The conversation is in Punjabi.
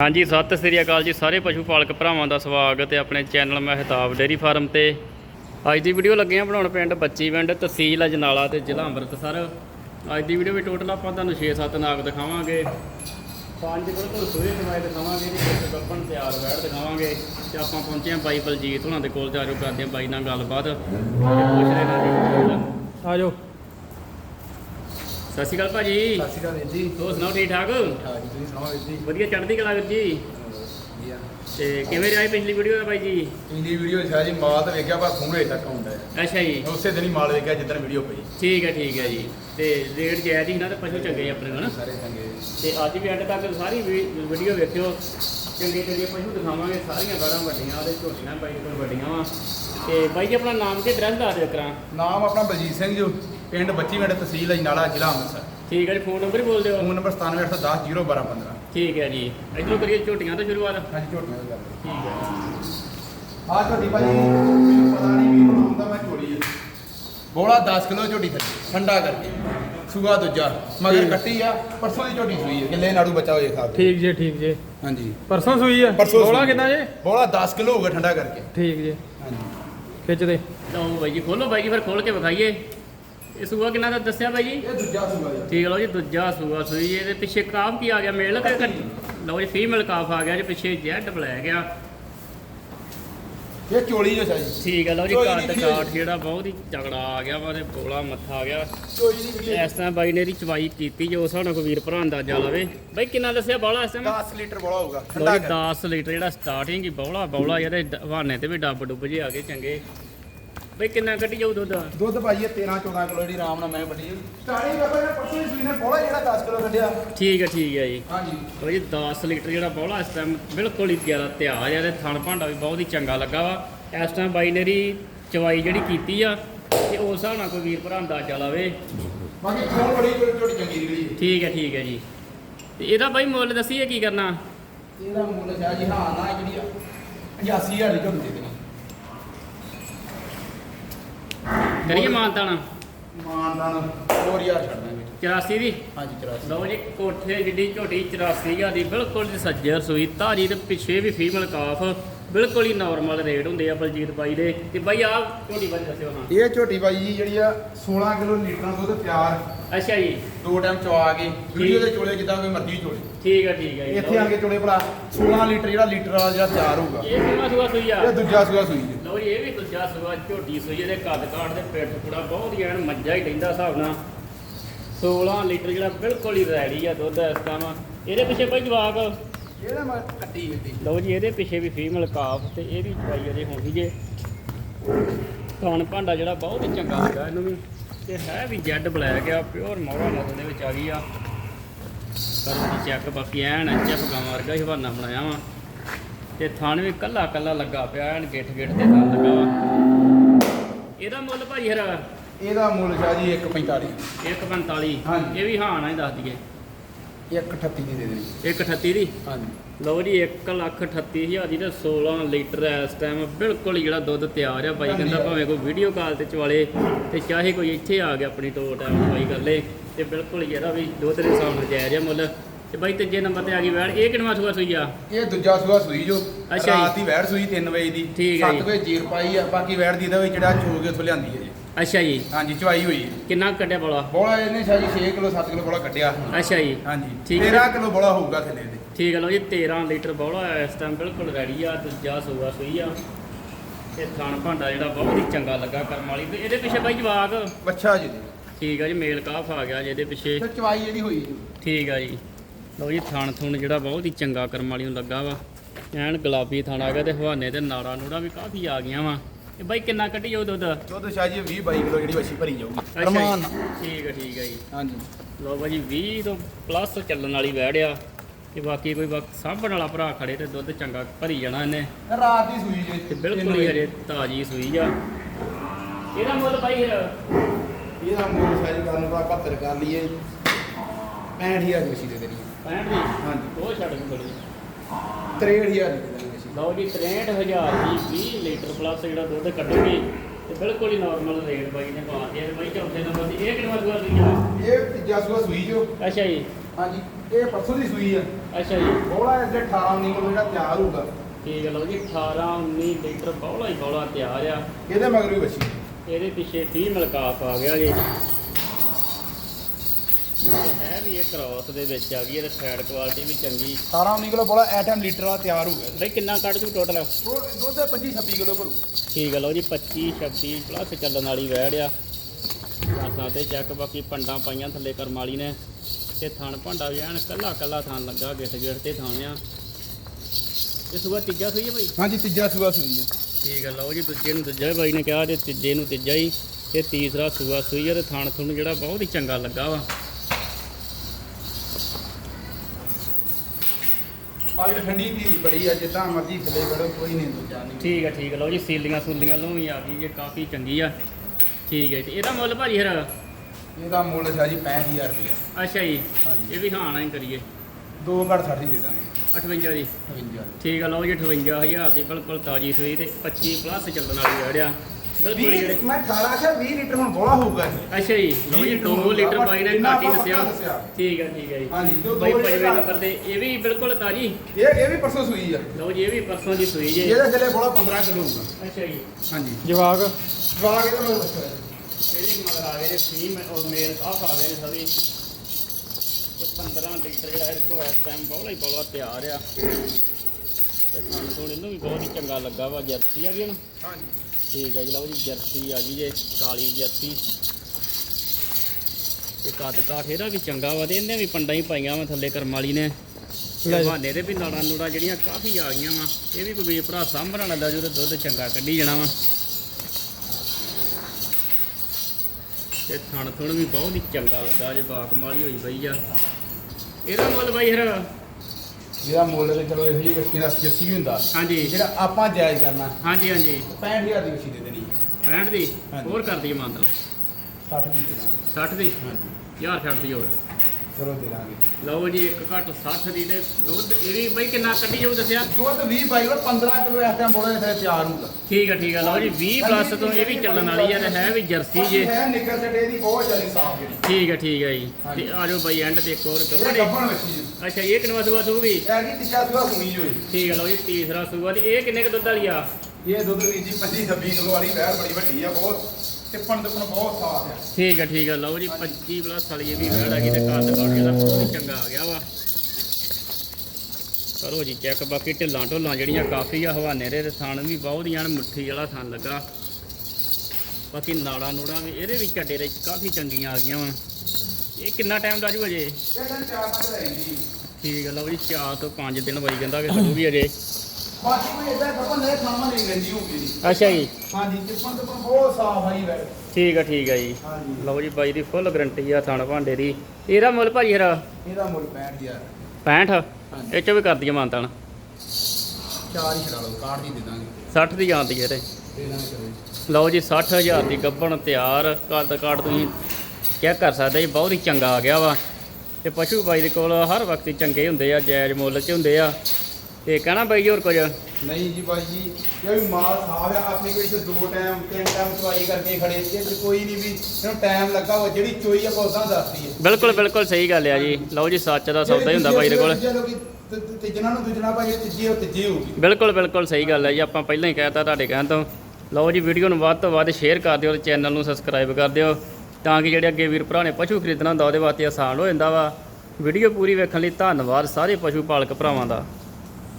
ਹਾਂਜੀ, ਸਤਿ ਸ੍ਰੀ ਅਕਾਲ ਜੀ ਸਾਰੇ ਪਸ਼ੂ ਪਾਲਕ ਭਰਾਵਾਂ ਦਾ ਸਵਾਗਤ ਹੈ ਆਪਣੇ ਚੈਨਲ ਮਹਿਤਾਬ ਡੇਅਰੀ ਫਾਰਮ ਤੇ। ਅੱਜ ਦੀ ਵੀਡੀਓ ਲੱਗੇ ਆ ਬਣਾਉਣ ਪਿੰਡ ਬੱਚੀ ਪਿੰਡ ਤਹਿਸੀਲ ਅਜਨਾਲਾ ਤੇ ਜ਼ਿਲ੍ਹਾ ਅੰਮ੍ਰਿਤਸਰ। ਅੱਜ ਦੀ ਵੀਡੀਓ ਵਿੱਚ ਟੋਟਲ ਆਪਾਂ ਤੁਹਾਨੂੰ 6-7 ਨਾਗ ਦਿਖਾਵਾਂਗੇ। ਪੰਜ ਬਿਲਕੁਲ ਸੂਏ ਦਵਾਈ ਦਿਖਾਵਾਂਗੇ ਜੀ ਇੱਕ ਗੱਪਣ ਤਿਆਰ ਬੈਠ ਦਿਖਾਵਾਂਗੇ ਤੇ ਆਪਾਂ ਪਹੁੰਚੇ ਆ ਬਾਈ ਬਲਜੀਤ ਉਹਨਾਂ ਦੇ ਕੋਲ, ਜਾ ਜੋ ਕਰਦੇ ਆ ਬਾਈ ਨਾਲ ਗੱਲਬਾਤ। ਤੇ ਪੁੱਛ ਰਹੇ ਨਾਲ ਆ ਜਾਓ ਸਤਿ ਸ਼੍ਰੀ ਅਕਾਲ ਭਾਜੀ। ਸਤਿ ਸ਼੍ਰੀ ਅਕਾਲ ਵੀਰ ਜੀ। ਹੋਰ ਸੁਣਾਓ ਠੀਕ ਠਾਕ? ਹਾਂ ਜੀ ਤੁਸੀਂ ਸੁਣਾਓ ਵੀਰ ਜੀ? ਵਧੀਆ ਚੜ੍ਹਦੀ ਕਲਾ ਵੀਰ ਜੀ। ਵਧੀਆ। ਤੇ ਕਿਵੇਂ ਰਿਹਾ ਪਿਛਲੀ ਵੀਡੀਓ ਦਾ ਬਾਈ ਜੀ? ਇੰਦੀ ਵੀਡੀਓ ਸ਼ਾਹ ਜੀ ਮਾਲ ਤਾਂ ਵੇਖਿਆ ਪਰ ਫੋਨ ਤੱਕ ਆਉਂਦਾ ਹੈ। ਅੱਛਾ ਜੀ। ਉਸੇ ਦਿਨ ਹੀ ਮਾਲ ਵੇਖਿਆ ਜਿੱਦਣ ਵੀਡੀਓ ਪਈ। ਠੀਕ ਹੈ ਠੀਕ ਹੈ ਜੀ। ਤੇ ਰੇਟ ਜਾਇਜ਼ ਹੀ ਨਾ ਤੇ ਪਸ਼ੂ ਚੰਗੇ ਆਪਣੇ ਕੋਲ ਨਾ। ਸਾਰੇ ਚੰਗੇ ਤੇ ਅੱਜ ਵੀ ਅੱਡ ਤੱਕ ਸਾਰੀ ਵੀਡੀਓ ਵੇਖਿਓ। ਚੰਗੇ ਚੰਗੇ ਪਸ਼ੂ ਦਿਖਾਵਾਂਗੇ ਸਾਰੀਆਂ ਬੜਾ ਵੱਡੀਆਂ ਉਹਦੇ ਝੋਟੀਆਂ ਬਾਈ ਕੋਲ ਵੱਡੀਆਂ ਵਾ। ਤੇ ਬਾਈ ਜੀ ਆਪਣਾ ਨਾਮ ਤੇ ਐਡਰੈਸ ਦੱਸ ਦਿਓ ਕਰਾਂ ਨਾਮ ਆਪਣਾ ਬਲਜੀਤ ਸਿੰਘ ਜੋ। ਪਿੰਡ ਬੱਚੀ ਮਿੰਟ ਤਹਿਸੀਲ ਅਜਨਾਲਾ ਜ਼ਿਲ੍ਹਾ ਅੰਮ੍ਰਿਤਸਰ। ਠੀਕ ਹੈ ਜੀ ਫੋਨ ਨੰਬਰ ਹੀ ਬੋਲ ਦਿਓ। ਫੋਨ ਨੰਬਰ 978110 ਠੀਕ ਹੈ ਜੀ। ਇਧਰੋਂ ਕਰੀਏ ਝੋਟੀਆਂ ਤੋਂ ਸ਼ੁਰੂਆਤ। ਹਾਂਜੀ ਝੋਟੀਆਂ ਦੀ ਗੱਲ ਠੀਕ ਹੈ। ਆ ਝੋਟੀ ਭਾਜੀ ਮੈਨੂੰ ਪਤਾ ਨਹੀਂ ਵੀ ਬਣਾਉਂਦਾ ਮੈਂ ਝੋਲੀ ਹੈ। ਬੋਲਾ 10 ਕਿਲੋ ਝੋਟੀ ਥੱਲੇ ਠੰਡਾ ਕਰਕੇ। ਸੂਆ ਦੂਜਾ ਮਗਰ। ਕੱਟੀ ਆ ਪਰਸੋਂ ਦੀ ਝੋਟੀ ਸੂਈ ਹੈ ਕਿੱਲੇ ਨਾੜੂ ਬੱਚਾ ਹੋਏ ਖਾਬ ਠੀਕ ਜੇ ਠੀਕ ਜੇ। ਹਾਂਜੀ। ਪਰਸੋਂ ਸੂਈ ਆ? ਪਰਸੋਂ ਬੋਲਾ ਸੂਈ। ਕਿੰਨਾ ਜੇ? ਬੋਲਾ 10 ਕਿਲੋ ਹੋ ਗਿਆ ਠੰਡਾ ਕਰਕੇ। ਠੀਕ ਜੇ। ਹਾਂਜੀ। ਖਿੱਚ ਦੇ। ਲਓ ਬਾਈ ਜੀ ਖੋਲੋ ਬਾਈ ਜੀ ਫਿਰ ਖੋਲ ਕੇ ਵਿਖਾਈਏ। ਇਹ ਸੂਆ ਕਿੰਨਾ ਦਾ ਦੱਸਿਆ ਬਾਈ ਜੀ? ਇਹ ਦੂਜਾ ਸੂਆ ਜੀ। ਠੀਕ ਲਓ ਜੀ ਦੂਜਾ ਸੂਆ ਸੂਈ ਇਹਦੇ ਪਿੱਛੇ ਕਾਫ ਕੀ ਆ ਗਿਆ? ਮੇਲ ਘੱਟ- ਲਓ ਜੀ ਫੀਮੇਲ ਕਾਫ ਆ ਗਿਆ ਜੀ ਪਿੱਛੇ ਜੈਡ ਬਲੈਕ ਆ। ਇਹ ਚੋਲੀ ਜੋ ਸਾਜੀ ਠੀਕ ਹੈ ਲਓ ਜੀ ਜੀ। ਕਾਠ ਜਿਹੜਾ ਬਹੁਤ ਹੀ ਤਗੜਾ ਆ ਗਿਆ ਵਾ ਤੇ ਬੋਲਾ ਮੱਥਾ ਆ ਗਿਆ। ਦੀ ਇਸ ਤਰ੍ਹਾਂ ਬਾਈ ਨੇ ਇਹਦੀ ਚਵਾਈ ਕੀਤੀ ਜੋ ਸਾਡਾ ਕੋਈ ਵੀਰ ਭਰਾ ਅੰਦਾਜ਼ਾ ਲਾਵੇ। ਬਾਈ ਕਿੰਨਾ ਦੱਸਿਆ ਬੌਲਾ ਇਸ ਟਾਈਮ 10 ਲੀਟਰ ਬੋਲਾ ਹੋਊਗਾ ਠੰਡਾ ਜੀ ਕਰ। 10 ਲੀਟਰ ਜਿਹੜਾ ਸਟਾਰਟਿੰਗ ਹੀ ਬੌਲਾ ਬੌਲਾ ਇਹਦੇ ਹਵਾਨੇ ਤੇ ਵੀ ਡੱਬ ਡੁੱਬ ਜੇ ਆ ਗਏ ਚੰਗੇ। ਬਈ ਕਿੰਨਾ ਕੱਢੀ ਜਾਊ ਦੁੱਧ? ਦੁੱਧ ਭਾਈ ਇਹ 13 14 ਕਿਲੋ ਜਿਹੜੀ ਆਰਾਮ ਨਾਲ ਮੈਂ ਵੱਡੀ ਸਟਾਰਟਿੰਗ ਆਪਾਂ ਨੇ ਪਰਸੋਂ ਹੀ ਸੂਈ ਨੇ ਬੋਲਾ ਜਿਹੜਾ 10 ਕਿਲੋ ਕੱਢਿਆ। ਠੀਕ ਹੈ ਠੀਕ ਹੈ ਜੀ। ਹਾਂਜੀ। ਲਓ ਜੀ 10 ਲੀਟਰ ਜਿਹੜਾ ਬੌਲਾ ਇਸ ਟਾਈਮ ਬਿਲਕੁਲ ਹੀ ਜ਼ਿਆਦਾ ਤਿਆਰ ਹੈ ਤੇ ਥਣ ਭਾਂਡਾ ਵੀ ਬਹੁਤ ਹੀ ਚੰਗਾ ਲੱਗਾ ਵਾ। ਇਸ ਟਾਈਮ ਬਾਈਨਰੀ ਚਵਾਈ ਜਿਹੜੀ ਕੀਤੀ ਆ ਤੇ ਉਸ ਹਿਸਾਬ ਨਾਲ ਕੋਈ ਵੀਰ ਭਰਾ ਅੰਦਾਜ਼ਾ ਲਾਵੇ। ਬਾਕੀ ਖੋਲ ਬੜੀ ਛੋਟੀ ਚੰਗੀ ਨਿਕਲੀ ਠੀਕ ਹੈ ਠੀਕ ਹੈ ਜੀ। ਤੇ ਇਹਦਾ ਬਾਈ ਮੁੱਲ ਦੱਸੀਏ ਕੀ ਕਰਨਾ? ਇਹਦਾ ਮੁੱਲ ਜੀ ਹਾਂ ਨਾ ਜਿਹੜੀ ਆ 85000 ਦੀ ਝੋਟੀ ਦੇ ਦੇਣੀ ਕਰੀਏ ਮਾਨਤਾਣਾ ਮਾਨਦਾਨ 4000 ਛੱਡ ਦਾਂਗੇ। 84 ਦੀ? ਹਾਂਜੀ 84 ਲਓ ਜੀ ਕੋਠੇ ਜਿੱਡੀ ਝੋਟੀ 84000 ਦੀ ਬਿਲਕੁਲ ਹੀ ਸੱਜਰ ਸੂਈ ਧਾਰੀ ਤੇ ਪਿੱਛੇ ਵੀ ਫੀਮੇਲ ਕਾਫ। ਬਿਲਕੁਲ ਹੀ ਨਾਰਮਲ ਰੇਟ ਹੁੰਦੇ ਆ ਬਲਜੀਤ ਬਾਈ ਦੇ। ਤੇ ਬਾਈ ਆਹ ਝੋਟੀ ਬਾਰੇ ਦੱਸਿਓ ਹਾਂ। ਇਹ ਝੋਟੀ ਬਾਈ ਜੀ ਜਿਹੜੀ ਆ 16 ਕਿਲੋ ਲੀਟਰਾਂ ਦੁੱਧ ਤਿਆਰ। ਅੱਛਾ ਜੀ। ਦੋ ਟਾਈਮ ਚਵਾ ਕੇ ਵੀਡੀਓ ਦੇ ਚੋਲੇ ਜਿੱਦਾਂ ਕੋਈ ਮਰਜ਼ੀ ਚੋਲੇ। ਠੀਕ ਹੈ ਠੀਕ ਜੀ। ਇੱਥੇ ਆ ਕੇ ਚੋਲੇ ਭਲਾ 16 ਲੀਟਰ ਜਿਹੜਾ ਲੀਟਰ ਵਾਲਾ ਜਿਹੜਾ ਤਿਆਰ ਹੋਊਗਾ। ਇਹ ਕਿੰਨਾ ਸੂਆ ਸੂਈ ਆ? ਇਹ ਦੂਜਾ ਸੂਆ ਸੂਈ ਜੀ ਲਓ ਜੀ ਇਹ ਵੀ ਦੂਜਾ ਸੂਆ ਝੋਟੀ ਸੂਈ ਇਹਦੇ ਕੱਦ ਕਾਠ ਦੇ ਪਿੱਠ ਪੂੜਾ ਬਹੁਤ ਹੀ ਐਨ ਮੱਝਾ ਹੀ ਲੈਂਦਾ ਹਿਸਾਬ ਨਾਲ। 16 ਲੀਟਰ ਜਿਹੜਾ ਬਿਲਕੁਲ ਹੀ ਰੈਡੀ ਆ ਦੁੱਧ ਇਸ ਟਾਈਮ ਇਹਦੇ ਪਿੱਛੇ ਭਾਈ ਜਵਾਕ? ਇਹਦਾ ਮੈਂ ਕੱਟੀ ਦਿੱਤੀ। ਲਓ ਜੀ ਇਹਦੇ ਪਿੱਛੇ ਵੀ ਫੀਮੇਲ ਕਾਫ ਤੇ ਇਹਦੀ ਚਵਾਈ ਅਜੇ ਹੋਣੀ ਜੇ। ਕਾਨ ਭਾਂਡਾ ਜਿਹੜਾ ਬਹੁਤ ਹੀ ਚੰਗਾ ਲੱਗਾ ਇਹਨੂੰ ਵੀ। ਤੇ ਹੈ ਵੀ ਜੈਡ ਬਲੈਕ ਆ ਪਿਓਰ ਮੋਹਰਾ ਨਸਲ ਦੇ ਵਿੱਚ ਆ ਗਈ ਆ। ਕਰੋ ਜੀ ਚੈੱਕ ਬਾਕੀ ਐਨ ਚੱਪ ਗਾਂ ਵਰਗਾ ਹੀ ਹਵਾਨਾ ਬਣਾਇਆ ਵਾ। ਤੇ ਥਣ ਵੀ ਕੱਲਾ ਕੱਲਾ ਲੱਗਾ ਪਿਆ ਐਨ ਗਿੱਠ ਗਿੱਠ ਤੇ ਥਣ ਲੱਗਾ ਵਾ ਇਹਦਾ ਮੁੱਲ ਭਾਈ ਹਰਾ ਇਹਦਾ ਮੁੱਲ ਸ਼ਾਹ ਜੀ 145 145 ਹਾਂਜੀ। ਇਹ ਵੀ ਹਾਂ ਨਾ ਹੀ ਦੱਸ ਦਈਏ। 138 ਦੀ ਦੇ ਦੇਣੀ। 138 ਦੀ? ਹਾਂਜੀ। ਲਓ ਜੀ 1 ਲੱਖ 38 ਹਜ਼ਾਰ ਦੀ ਤੇ 16 ਲੀਟਰ ਇਸ ਟਾਈਮ ਬਿਲਕੁਲ ਹੀ ਜਿਹੜਾ ਦੁੱਧ ਤਿਆਰ ਆ ਬਾਈ ਕਹਿੰਦਾ ਭਾਵੇਂ ਕੋਈ ਵੀਡੀਓ ਕਾਲ ਤੇ ਚਵਾਲੇ ਤੇ ਚਾਹੇ ਕੋਈ ਇੱਥੇ ਆ ਗਿਆ ਆਪਣੀ ਟੋਲ ਟਾਈਮ ਬਾਈ ਕਰ ਲੇ ਤੇ ਬਿਲਕੁਲ ਹੀ ਇਹਦਾ ਵੀ ਦੁੱਧ ਦੇ ਨਾਲ ਜਾਇਜ਼ ਆ ਮੁੱਲ। ਤੇ ਬਾਈ ਤੀਜੇ ਨੰਬਰ ਤੇ ਆ ਗਈ ਵੈੜ। ਇਹ ਕਿੰਨਵਾ ਸੂਆ ਸੂਈ ਆ? ਇਹ ਦੂਜਾ ਸੂਆ ਸੂਈ ਜੋ। ਅੱਛਾ ਜੀ। ਰਾਤ ਦੀ ਵੈੜ ਸੂਈ 3 ਵਜੇ ਦੀ। ਠੀਕ ਹੈ ਜੀ। 7 ਵਜੇ ਜੀਰ ਪਾਈ ਆ। ਬਾਕੀ ਵੈੜ ਦੀ ਇਹਦਾ ਵੀ ਜਿਹੜਾ ਚੋ ਕੇ ਉੱਥੋਂ ਲਿਆਂਦੀ ਹੈ ਜੀ। ਅੱਛਾ ਜੀ। ਹਾਂਜੀ ਚਵਾਈ ਹੋਈ ਹੈ। ਕਿੰਨਾ ਕੁ ਕੱਢਿਆ ਬੋਲਾ? ਬੋਲਾ ਇਹਨੇ ਜੀ 6 ਕਿਲੋ 7 ਕਿਲੋ ਬੋਲਾ ਕੱਢਿਆ। ਅੱਛਾ ਜੀ। ਹਾਂਜੀ। ਠੀਕ ਹੈ। 13 ਕਿਲੋ ਬੋਲਾ ਹੋਊਗਾ ਥੱਲੇ ਦੇ ਠੀਕ ਹੈ ਲਓ ਜੀ 13 ਲੀਟਰ ਬੋਲਾ ਇਸ ਟਾਈਮ ਬਿਲਕੁਲ ਰੈਡੀ ਆ। ਦੂਜਾ ਸੂਆ ਸੂਈ ਆ। ਤੇ ਥਣ ਭਾਂਡਾ ਜਿਹੜਾ ਬਹੁਤ ਹੀ ਚੰਗਾ ਲੱਗਾ ਕਰਮ ਵਾਲੀ। ਤੇ ਇਹਦੇ ਪਿੱਛੇ ਬਾਈ ਜਵਾਕ? ਬੱਚਾ ਜੀ। ਦੀ ਠੀਕ ਆ ਜੀ ਮੇਲ ਕਾਫ ਆ ਗਿਆ ਜੀ ਇਹਦੇ ਪਿੱਛੇ। ਤੇ ਚਵਾਈ ਜਿਹੜੀ ਹੋਈ ਜੀ। ਠੀਕ ਆ ਜੀ। ਲਓ ਜੀ ਥਣ ਥੁਣ ਜਿਹੜਾ ਬਹੁਤ ਹੀ ਚੰਗਾ ਕਰਮ ਵਾਲੀ ਨੂੰ ਲੱਗਾ ਵਾ। ਐਨ ਗੁਲਾਬੀ ਥਣ ਆ ਗਿਆ ਤੇ ਹਵਾਨੇ ਤੇ ਨਾੜਾ ਨੂੜਾ ਵੀ ਕਾਫੀ ਆ ਗਈਆਂ ਵਾ। ਇਹ ਬਾਈ ਕਿੰਨਾ ਕੱਢੀ ਜਾਊ ਦੁੱਧ? ਦੁੱਧ ਸ਼ਾਹ ਜੀ 20 22 ਕਿਲੋ ਜਿਹੜੀ ਵੱਛੀ ਭਰੀ ਜਾਊਗੀ। ਅੱਛਾ। ਠੀਕ ਆ ਠੀਕ ਆ ਜੀ। ਹਾਂਜੀ। ਲਓ ਬਾਜੀ 20 ਤੋਂ ਪਲੱਸ ਚੱਲਣ ਵਾਲੀ ਵੈੜਿਆ ਤੇ ਬਾਕੀ ਕੋਈ ਵਕਤ ਸਾਂਭਣ ਵਾਲਾ ਭਰਾ ਖੜੇ ਤੇ ਦੁੱਧ ਚੰਗਾ ਭਰੀ ਜਾਣਾ ਇਹਨੇ। ਰਾਤ ਦੀ ਸੂਈ ਜੀ। ਤੇ ਬਿਲਕੁਲ ਹੀ ਹਜੇ ਤਾਜੀ ਸੂਈ ਆ। ਇਹਦਾ ਮੁੱਲ ਬਾਈ ਫਿਰ? ਇਹਦਾ ਮੁੱਲ ਸ਼ਾਹ ਜੀ ਕਰਨ ਦਾ 72 ਕਰ ਲਈਏ। 65000 ਦੀ ਵੱਛੀ ਦੇ ਦੇਣੀ 65 ਦੀ ਹਾਂਜੀ। ਉਹ ਛੱਡ ਕੇ ਥੋੜੀ 63000 ਦੀ ਦੇ ਦੇਣੀ ਵੱਛੀ ਲਓ ਜੀ 63000 ਦੀ 20 ਲੀਟਰ ਪਲੱਸ ਜਿਹੜਾ ਦੁੱਧ ਕੱਢੂਗੀ ਤੇ ਬਿਲਕੁਲ ਹੀ ਨਾਰਮਲ ਰੇਟ ਬਾਈ ਨੇ ਪਾ ਦਿੱਤੇ ਬਾਈ ਚੌਥੇ ਨੰਬਰ ਦੀ ਇਹ ਕਿੰਨਾ ਦੂਆ ਸੂਈ ਆ? ਇਹ ਤੀਜਾ ਸੂਆ ਸੂਈ ਜੋ। ਅੱਛਾ ਜੀ। ਹਾਂਜੀ ਇਹ ਪਰਸੋਂ ਦੀ ਸੂਈ ਆ। ਅੱਛਾ ਜੀ। ਬੋਲਾ ਅੱਗੇ 18 19 ਕਿਲੋ ਜਿਹੜਾ ਤਿਆਰ ਹੋਊਗਾ। ਠੀਕ ਹੈ ਲਓ ਜੀ 18 19 ਲੀਟਰ ਬੌਲਾ ਹੀ ਬੌਲਾ ਤਿਆਰ ਆ। ਇਹਦੇ ਮਗਰ ਵੀ ਬੱਚੀ ਇਹਦੇ ਪਿੱਛੇ 30 ਮਲਕਾਫ ਆ ਗਿਆ ਜੀ। ਹੈ ਵੀ ਇਹ ਕ੍ਰਾਸ ਦੇ ਵਿੱਚ ਆ ਗਈ ਇਹਦੇ ਕੁਆਲਿਟੀ ਵੀ ਚੰਗੀ। 18 19 ਕਿਲੋ ਬੋਲਾ ਐਟਮ ਲੀਟਰ ਵਾਲਾ ਤਿਆਰ ਹੋਊਗਾ ਬਈ ਕਿੰਨਾ ਕੱਢ ਜੂ ਟੋਟਲ ਉਹ ਦੁੱਧ 25 26 ਕਿਲੋ ਭਰੂ ਠੀਕ ਹੈ ਲਓ ਜੀ 25 26 ਪਲੱਸ ਚੱਲਣ ਵਾਲੀ ਵੈੜ ਆ। ਕਾਸਾਂ ਤੇ ਚੱਕ ਬਾਕੀ ਪੰਡਾਂ ਪਾਈਆਂ ਥੱਲੇ ਕਰਮ ਵਾਲੀ ਨੇ। ਤੇ ਥਣ ਭਾਂਡਾ ਵੀ ਐਨ ਕੱਲਾ ਕੱਲਾ ਥਣ ਲੱਗਾ ਗਿੱਟ ਗਿੱਟ ਤੇ ਥਣ ਆ। ਇਹ ਸੁਬਾ ਤੀਜਾ ਸਹੀ ਹੈ ਭਾਈ ਹਾਂਜੀ ਤੀਜਾ ਸੂਆ ਸੂਈ ਆ। ਠੀਕ ਹੈ ਲਓ ਜੀ ਦੂਜੇ ਨੂੰ ਦੂਜਾ ਬਾਈ ਨੇ ਕਿਹਾ ਤੇ ਤੀਜੇ ਨੂੰ ਤੀਜਾ ਹੀ। ਤੇ ਤੀਸਰਾ ਸੂਆ ਸੂਈ ਆ ਤੇ ਥਣ ਥੁਣ ਜਿਹੜਾ ਬਹੁਤ ਹੀ ਚੰਗਾ ਲੱਗਾ ਵਾ। ਬਾਕੀ ਠੰਡੀ ਧੀਰੀ ਬੜੀ ਆ ਜਿੱਦਾਂ ਮਰਜ਼ੀ ਥੱਲੇ ਬੜੋ ਕੋਈ ਨਹੀਂ ਦੂਜਾ ਨਹੀਂ ਠੀਕ ਠੀਕ ਲਓ ਜੀ ਸੀਲੀਆਂ ਸੂਲੀਆਂ ਲੋ ਵੀ ਆ ਗਈ ਇਹ ਕਾਫੀ ਚੰਗੀ ਆ। ਠੀਕ ਹੈ ਤੇ ਇਹਦਾ ਮੁੱਲ ਭਾਜੀ ਫਿਰ? ਇਹਦਾ ਮੁੱਲ ਹੈ ਜੀ 65000 ਰੁਪਏ ਅੱਛਾ ਜੀ ਹਾਂਜੀ। ਇਹ ਵੀ ਹਾਂ ਨਾ ਹੀ ਕਰੀਏ। ਦੋ ਘੜ ਹੀ ਦੇ ਦਾਂਗੇ। 58 ਦੀ 58 ਠੀਕ ਆ ਲਓ ਜੀ 58000 ਦੀ ਬਿਲਕੁਲ ਤਾਜੀ ਸੂਈ ਤੇ 25 ਪਲੱਸ ਚੱਲਣ ਵਾਲੀ ਵੜਿਆ ਬਿਲਕੁਲ ਜਿਹੜੇ 20 ਮੈਂ 18 ਆਖਿਆ 20 ਲੀਟਰ ਹੁਣ ਬੋਲਾ ਹੋਊਗਾ ਇਹ। ਅੱਛਾ ਜੀ ਲਓ ਜੀ 2 ਲੀਟਰ ਬਾਈ ਨੇ ਜਿੰਨਾ ਘੱਟ ਹੀ ਆਪਾਂ ਦੱਸਿਆ। ਪੱਕਾ ਦੱਸਿਆ। ਠੀਕ ਜੀ। ਹਾਂਜੀ ਦੋ ਬਾਈ ਦੋ ਪੰਜਵੇਂ ਲੀਟਰ ਨੰਬਰ ਤੇ ਇਹ ਵੀ ਬਿਲਕੁਲ ਤਾਜੀ। ਇਹ ਇਹ ਵੀ ਪਰਸੋਂ ਸੂਈ ਆ। ਲਓ ਜੀ ਇਹ ਵੀ ਪਰਸੋਂ ਦੀ ਸੂਈ ਜੇ। ਇਹਦੇ ਥੱਲੇ ਬੋਲਾ 15 ਕਿਲੋ ਹੋਊਗਾ। ਅੱਛਾ ਜੀ। ਹਾਂਜੀ। ਜਵਾਗ ਜਵਾਗ ਇਹਦਾ ਮਗਰ। ਇਹਦੇ ਆ ਗਏ ਔਰ ਮੇਲ ਆ ਸਭੀ ਤੇ 15 ਲੀਟਰ ਜਿਹੜਾ ਇਹਦੇ ਕੋਲ ਇਸ ਟਾਈਮ ਬੋਲਾ ਹੀ ਬੋਲਾ ਤਿਆਰ ਆ। ਤੇ ਖਾਣ ਤੋਂ ਇਹਨੂੰ ਵੀ ਬਹੁਤ ਹੀ ਚੰਗਾ ਲੱਗਾ ਵਾ ਜਰਸੀ ਆ ਗਈ ਨਾ। ਹਾਂਜੀ। ਠੀਕ ਹੈ ਜੀ ਲਓ ਜੀ ਜਰਸੀ ਆ ਗਈ ਜੇ ਕਾਲੀ ਜਰਸੀ। ਤੇ ਕੱਦ ਕਾਠ ਇਹਦਾ ਵੀ ਚੰਗਾ ਵਾ ਤੇ ਇਹਨੇ ਵੀ ਪੰਡਾਂ ਹੀ ਪਾਈਆਂ ਵਾ ਥੱਲੇ ਕਰਮ ਵਾਲੀ ਨੇ। ਬਹਾਨੇ ਦੇ ਵੀ ਨਾੜਾਂ ਨੂੜਾਂ ਜਿਹੜੀਆਂ ਕਾਫੀ ਆ ਗਈਆਂ ਵਾ ਇਹ ਵੀ ਕੋਈ ਭਰਾ ਸਾਂਭਣ ਵਾਲਾ ਜੋ ਤੇ ਦੁੱਧ ਚੰਗਾ ਕੱਢੀ ਜਾਣਾ ਵਾ। ਤੇ ਥਣ ਥਣ ਵੀ ਬਹੁਤ ਹੀ ਚੰਗਾ ਲੱਗਾ ਜੇ ਬਾਕ ਮਾਲੀ ਹੋਈ ਪਈ ਆ। ਇਹਦਾ ਮੁੱਲ ਬਾਈ ਫਿਰ ਇਹਦਾ ਮੁੱਲ ਤੇ ਚਲੋ ਇਹੋ ਜਿਹੀ ਬੱਚੀ ਦਾ 80 ਵੀ ਹੁੰਦਾ ਹਾਂਜੀ। ਜਿਹੜਾ ਆਪਾਂ ਜਾਇਜ਼ ਕਰਨਾ ਹਾਂਜੀ ਹਾਂਜੀ। 65000 ਦੀ ਬੱਚੀ ਦੇ ਦੇਣੀ 65 ਦੀ? ਹਾਂਜੀ। ਹੋਰ ਕਰ ਦਈਏ ਮਾਨਤਲ 60 ਦੀ ਦੇ ਦਾਂਗੇ। 60 ਦੀ? ਹਾਂਜੀ। ਯਾਰ ਛੱਡ ਦੀ ਹੋਰ। ਚਲੋ ਦੇ ਦਾਂਗੇ। ਲਓ ਜੀ ਇੱਕ ਘੱਟ 60 ਦੀ ਤੇ ਦੁੱਧ ਇਹ ਵੀ ਬਈ ਕਿੰਨਾ ਕੱਢੀ ਜਾਊ ਦੱਸਿਆ? ਦੁੱਧ 20 ਬਾਈ ਕੋਲ 15 ਕਿਲੋ ਇਸ ਟਾਈਮ ਬੋਲਾ ਇੱਥੇ ਤਿਆਰ ਹੋਊਗਾ ਠੀਕ ਹੈ ਠੀਕ ਹੈ ਲਓ ਜੀ 20 ਪਲੱਸ ਤੋਂ ਇਹ ਵੀ ਚੱਲਣ ਵਾਲੀ ਆ ਤੇ ਹੈ ਵੀ ਜਰਸੀ ਜੇ। ਹੈ ਨਿੱਕਰ ਚੱਡੇ ਦੀ ਬਹੁਤ ਜ਼ਿਆਦਾ ਸਾਫ਼ ਜਿਹੜੀ। ਠੀਕ ਹੈ ਠੀਕ ਹੈ ਜੀ। ਤੇ ਆ ਜਾਓ ਬਾਈ ਐਂਡ ਤੇ ਇੱਕ ਹੋਰ ਇਹ ਗੱਭਣ। ਜੀ। ਅੱਛਾ ਇਹ ਕਿੰਨਵਾ ਸੂਆ ਸੂਗੀ? ਇਹ ਕੀ ਤੀਜਾ ਸੂਆ ਸੁਣੀ ਹੋਈ। ਠੀਕ ਹੈ ਲਓ ਜੀ ਤੀਸਰਾ ਸੂਆ। ਤੇ ਇਹ ਕਿੰਨੇ ਕ ਦੁੱਧ ਵਾਲੀ ਆ? ਇਹ ਦੁੱਧ ਵੀ ਜੀ 25 26 ਕਿਲੋ ਵਾਲੀ ਬਹਿਰ ਬੜੀ ਵੱਡੀ ਆ ਬਹੁਤ। ਟਿੱਪਣ ਟਿੱਪਣ ਬਹੁਤ ਸਾਫ਼ ਆ। ਠੀਕ ਹੈ ਠੀਕ ਹੈ ਲਓ ਜੀ 25 ਪਲੱਸ ਵਾਲੀ ਇਹ ਵੀ ਵੈੜ ਆ ਗਈ ਤੇ ਕੱਦ ਕਾਠ ਇਹਦਾ ਬਹੁਤ ਚੰਗਾ ਆ ਗਿਆ ਵਾ। ਕਰੋ ਜੀ ਚੈੱਕ ਬਾਕੀ ਢਿੱਲਾਂ ਢੋਲਾਂ ਜਿਹੜੀਆਂ ਕਾਫੀ ਆ ਹਵਾਨੇ ਦੇ ਥਣ ਵੀ ਬਹੁਤ ਹੀ ਮੁੱਠੀ ਵਾਲਾ ਥਣ ਲੱਗਾ। ਬਾਕੀ ਨਾੜਾ ਨੂੜਾ ਵੀ ਇਹਦੇ ਵੀ ਚੱਡੇ ਦੇ ਵਿੱਚ ਕਾਫੀ ਚੰਗੀਆਂ ਆ ਗਈਆਂ ਵਾ। ਇਹ ਕਿੰਨਾ ਟਾਈਮ ਦਾ ਜੂ ਅਜੇ? ਠੀਕ ਹੈ ਲਓ ਜੀ 4 ਤੋਂ 5 ਦਿਨ ਵਈ ਜਾਂਦਾ ਕਿ ਸਰੂ ਵੀ ਅਜੇ। ਬਾਕੀ ਕੋਈ ਇਦਾਂ ਗੱਭਣ ਨਹੀਂ ਖਾਣਾ ਨਹੀਂ ਲੈਂਦੀ ਹੋਊਗੀ ਜੀ ਅੱਛਾ ਜੀ। ਹਾਂਜੀ ਟਿੱਪਣ ਟਿੱਪਣ ਬਹੁਤ ਸਾਫ਼ ਆਈ ਬਹਿਰ ਠੀਕ ਹੈ ਠੀਕ ਹੈ ਜੀ। ਹਾਂਜੀ। ਲਓ ਜੀ ਬਾਈ ਦੀ ਫੁੱਲ ਗਰੰਟੀ ਆ ਥਣ ਭਾਂਡੇ ਦੀ। ਇਹਦਾ ਮੁੱਲ ਭਾਜੀ ਹਰਾ ਇਹਦਾ ਮੁੱਲ 65000 65 ਹਾਂਜੀ। ਇਹ ਚੋਂ ਵੀ ਕਰ ਦਈਏ ਮਾਨਤਾਨ। ਚਾਰ ਹੀ ਛੜਾ ਲਓ ਕਾਰਡ ਹੀ ਦੇ ਦਾਂਗੇ। 60 ਦੀ ਜਾਂਦੀ ਹੈ ਤੇ ਦੇ ਦਾਂਗੇ ਚਲੋ ਜੀ। ਲਓ ਜੀ 60000 ਦੀ ਗੱਬਣ ਤਿਆਰ। ਕੱਦ ਕਾਰਡ ਤੁਸੀਂ ਚੈੱਕ ਕਰ ਸਕਦੇ ਜੀ ਬਹੁਤ ਹੀ ਚੰਗਾ ਆ ਗਿਆ ਵਾ। ਤੇ ਪਸ਼ੂ ਬਾਈ ਦੇ ਕੋਲ ਹਰ ਵਕਤ ਚੰਗੇ ਹੁੰਦੇ ਆ ਜਾਇਜ਼ ਮੁੱਲ 'ਚ ਹੁੰਦੇ ਆ। ਤੇ ਕਹਿਣਾ ਬਾਈ ਜੀ ਹੋਰ ਕੁਝ? ਨਹੀਂ ਜੀ ਬਾਈ ਜੀ ਇਹ ਵੀ ਮਾਲ ਸਾਫ਼ ਆ ਆਪਣੇ ਕੋਲ ਇੱਥੇ ਦੋ ਟਾਈਮ ਤਿੰਨ ਟਾਈਮ ਸਵਾਈ ਕਰਕੇ ਖੜੇ ਇਹ ਤੇ ਕੋਈ ਨਹੀਂ ਵੀ ਇਹਨੂੰ ਟਾਈਮ ਲੱਗਾ ਉਹ ਜਿਹੜੀ ਚੋਈ ਆ ਉਦਾਂ ਦੱਸਦੀ ਹੈ ਬਿਲਕੁਲ ਬਿਲਕੁਲ ਸਹੀ ਗੱਲ ਆ ਜੀ। ਲਓ ਜੀ ਸੱਚ ਦਾ ਸੌਦਾ ਹੀ ਹੁੰਦਾ ਬਾਈ ਦੇ ਕੋਲ। ਤੇ ਜਿਹਨਾਂ ਨੂੰ ਦੂਜਣਾ ਭਾਈ ਤੀਜੀ ਉਹ ਤੀਜੀ ਹੋਊਗੀ ਬਿਲਕੁਲ ਬਿਲਕੁਲ ਸਹੀ ਗੱਲ ਹੈ ਜੀ ਆਪਾਂ ਪਹਿਲਾਂ ਹੀ ਕਹਿਤਾ ਤੁਹਾਡੇ ਕਹਿਣ ਤੋਂ। ਲਓ ਜੀ ਵੀਡੀਓ ਨੂੰ ਵੱਧ ਤੋਂ ਵੱਧ ਸ਼ੇਅਰ ਕਰ ਦਿਓ ਤੇ ਚੈਨਲ ਨੂੰ ਸਬਸਕ੍ਰਾਈਬ ਕਰ ਦਿਓ ਤਾਂ ਕਿ ਜਿਹੜੇ ਅੱਗੇ ਵੀਰ ਭਰਾ ਨੇ ਪਸ਼ੂ ਖਰੀਦਣਾ ਹੁੰਦਾ ਉਹਦੇ ਵਾਸਤੇ ਆਸਾਨ ਹੋ ਜਾਂਦਾ ਵਾ। ਵੀਡੀਓ ਪੂਰੀ ਵੇਖਣ ਲਈ ਧੰਨਵਾਦ ਸਾਰੇ ਪਸ਼ੂ ਪਾਲਕ ਭਰਾਵਾਂ ਦਾ।